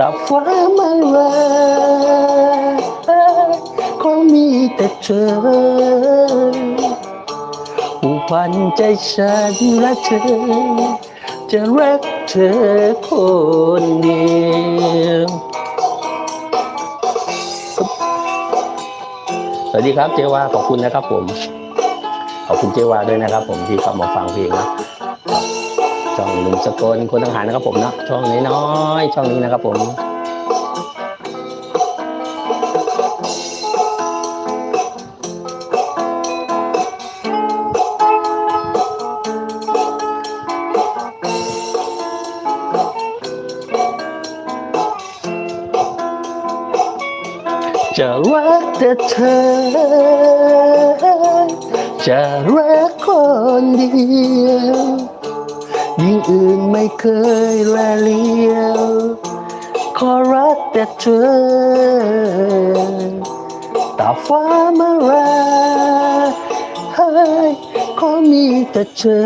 แต่ฟ้าไม่รักก็มีแต่เธอผูกพันใจฉันและเธอ จะรักเธอคนเดียวสวัสดีครับเจวาขอบคุณนะครับผม ขอบคุณเจวาด้วยนะครับผมที่เข้ามาฟังเพลงนะ ช่องหนุ่มสกลคนทหารนะครับผมเนาะช่องน้อยๆช่องนี้นะครับผมจะรักแต่เธอ จะรักคนเดียว อื่นไม่เคยแลเลียวขอรักแต่เธอตาฟ้ามาราให้ขอมีแต่เธอ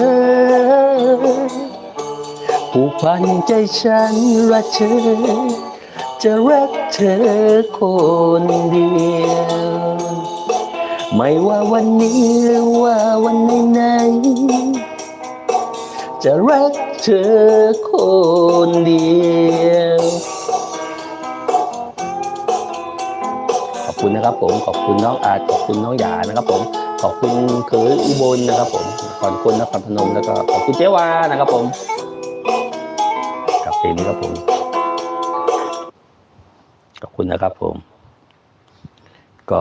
ผูกพันใจฉันและเธอ จะรักเธอคนเดียว ไม่ว่าวันนี้หรือว่าวันไหน จะรักเธอคนเดียว ขอบคุณนะครับผม ขอบคุณน้องอาจขอบคุณน้องหยานะครับผม ขอบคุณเคยอุบลนะครับผมขอบคุณนครพนมแล้วก็ขอบคุณเจวานะครับผม กับเพลงนี้ครับผม ขอบคุณนะครับผม ก็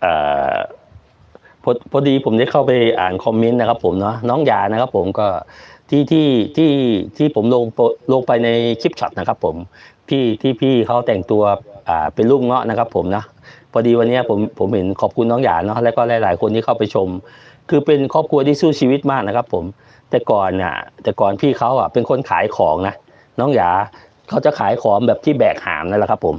เอ่อ พอพอดีผมได้เข้าไปอ่านคอมเมนต์นะครับผมเนาะน้องยานะครับผมก็ที่ที่ที่ที่ผมลงโปลงไปในคลิปช็อตนะครับผมพี่ที่พี่เขาแต่งตัวอ่าเป็นรูปเงาะนะครับผมนะพอดีวันนี้ผมผมเห็นขอบคุณน้องหยาเนาะแล้วก็หลาย ๆ คนที่เข้าไปชม คือเป็นครอบครัวที่สู้ชีวิตมากนะครับ ผม แต่ก่อนน่ะ แต่ก่อนพี่เขาอะเป็นคนขายของนะน้องหยาเขาจะขายของแบบที่แบกหามนั่นแหละครับผม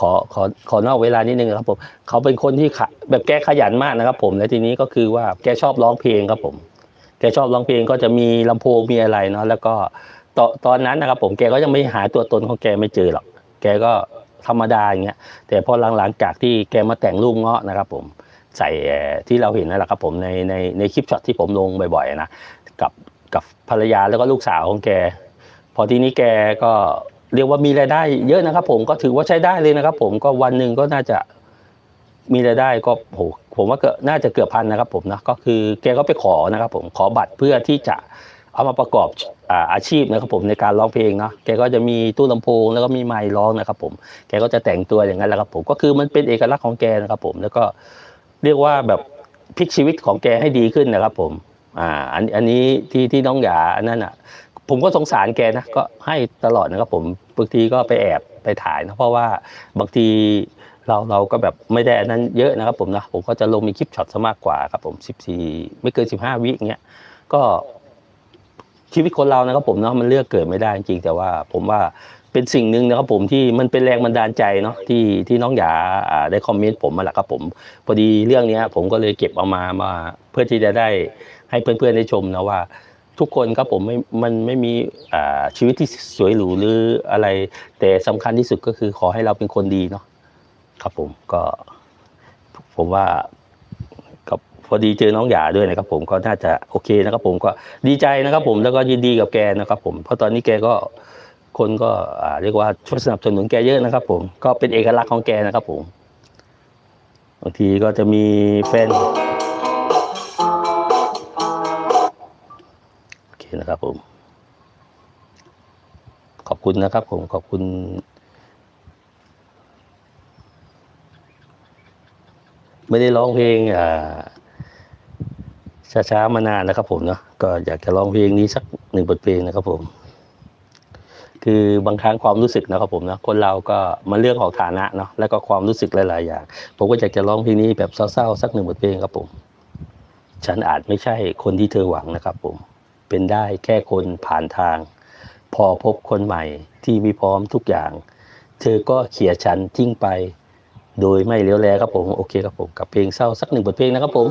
ขอขอขอนอกเวลานิดนึงครับผมเขาเป็นคนที่ขะแบบแกขยันมากนะครับ ผมและทีนี้ก็คือว่าแกชอบร้องเพลงครับผม แกชอบร้องเพลงก็จะมีลำโพงมีอะไรเนาะแล้วก็ตอนตอนนั้นนะครับ ผมแกก็ยังไม่หาตัวตนของแกไม่เจอหรอกแกก็ธรรมดาอย่างเงี้ยแต่พอหลังๆจากที่แกมาแต่งรูปเงาะนะครับ ผมใส่ที่เราเห็นนั่นแหละครับผมในในในคลิปช็อตที่ผมลงบ่อยๆนะกับกับภรรยาแล้วก็ลูกสาวของแก พอทีนี้แกก็ เรียกว่ามีรายได้เยอะนะครับ ผมก็ถือว่าใช้ได้เลยนะครับ ผมก็วันหนึ่งก็น่าจะมีรายได้ก็โหผมว่าเก็น่าจะเกือบพันนะครับ ผมนะก็คือแกก็ไปขอนะครับ ผมขอบัตรเพื่อที่จะเอามาประกอบอาชีพนะครับ ผมในการร้องเพลงเนาะแกก็จะมีตู้ลำโพงแล้วก็มีไมค์ร้องนะครับ ผมแกก็จะแต่งตัวอย่างนั้นแหละครับ ผมก็คือมันเป็นเอกลักษณ์ของแกนะครับ ผมแล้วก็เรียกว่าแบบพลิกชีวิตของแกให้ดีขึ้นนะครับ ผมอ่าอันอันนี้ที่ที่น้องหยาอันนั้นอะ ผมก็สงสารแกนะก็ให้ตลอดนะครับผมบางทีก็ไปแอบไปถ่ายนะเพราะว่าบางทีเราเราก็แบบไม่ได้นั้นเยอะนะครับผมนะผมก็จะลงมีคลิปช็อตซะมากกว่าครับผมสิบสี่ไม่เกินสิบห้าวิเงี้ยก็ชีวิตคนเรานะครับผมเนาะมันเลือกเกิดไม่ได้จริงแต่ว่าผมว่าเป็นสิ่งหนึ่งนะครับผมที่มันเป็นแรงบันดาลใจเนาะที่ที่น้องหยาได้คอมเมนต์ผมมาแหละครับผมพอดีเรื่องนี้ผมก็เลยเก็บเอามามาเพื่อที่จะได้ให้เพื่อนๆได้ชมนะว่า ทุกคนครับผมไม่มันไม่มีชีวิตที่สวยหรูหรืออะไร แต่สำคัญที่สุดก็คือขอให้เราเป็นคนดีเนาะครับผมก็ ผมว่าก็พอดีเจอน้องหยาด้วยนะครับ ผมก็น่าจะโอเคนะครับ ผมก็ดีใจนะครับ ผมแล้วก็ยินดีกับแกนะครับ ผมเพราะตอนนี้แกก็คนก็เรียกว่าช่วยสนับสนุนแกเยอะนะครับ ผมก็เป็นเอกลักษณ์ของแกนะครับ ผมบางทีก็จะมีแฟน นะครับผม ขอบคุณนะครับผมขอบคุณ ไม่ได้ร้องเพลงอ่าช้าๆมานานนะครับผมเนาะก็อยากจะร้องเพลงนี้สักหนึ่งบทเพลงนะครับผม คือบางครั้งความรู้สึกนะครับผมนะคนเราก็มันเรื่องของฐานะเนาะแล้วก็ความรู้สึกหลายๆอย่างผมก็อยากจะร้องเพลงนี้แบบเศร้าๆสักหนึ่งบทเพลงครับผม ฉันอาจไม่ใช่คนที่เธอหวังนะครับผม เป็นได้แค่คนผ่านทาง พอพบคนใหม่ที่มีพร้อมทุกอย่าง เธอก็เขี่ยฉันทิ้งไป โดยไม่เลี้ยวแลครับผม โอเคครับผม กับเพลงเศร้าสักหนึ่งบทเพลงนะครับผม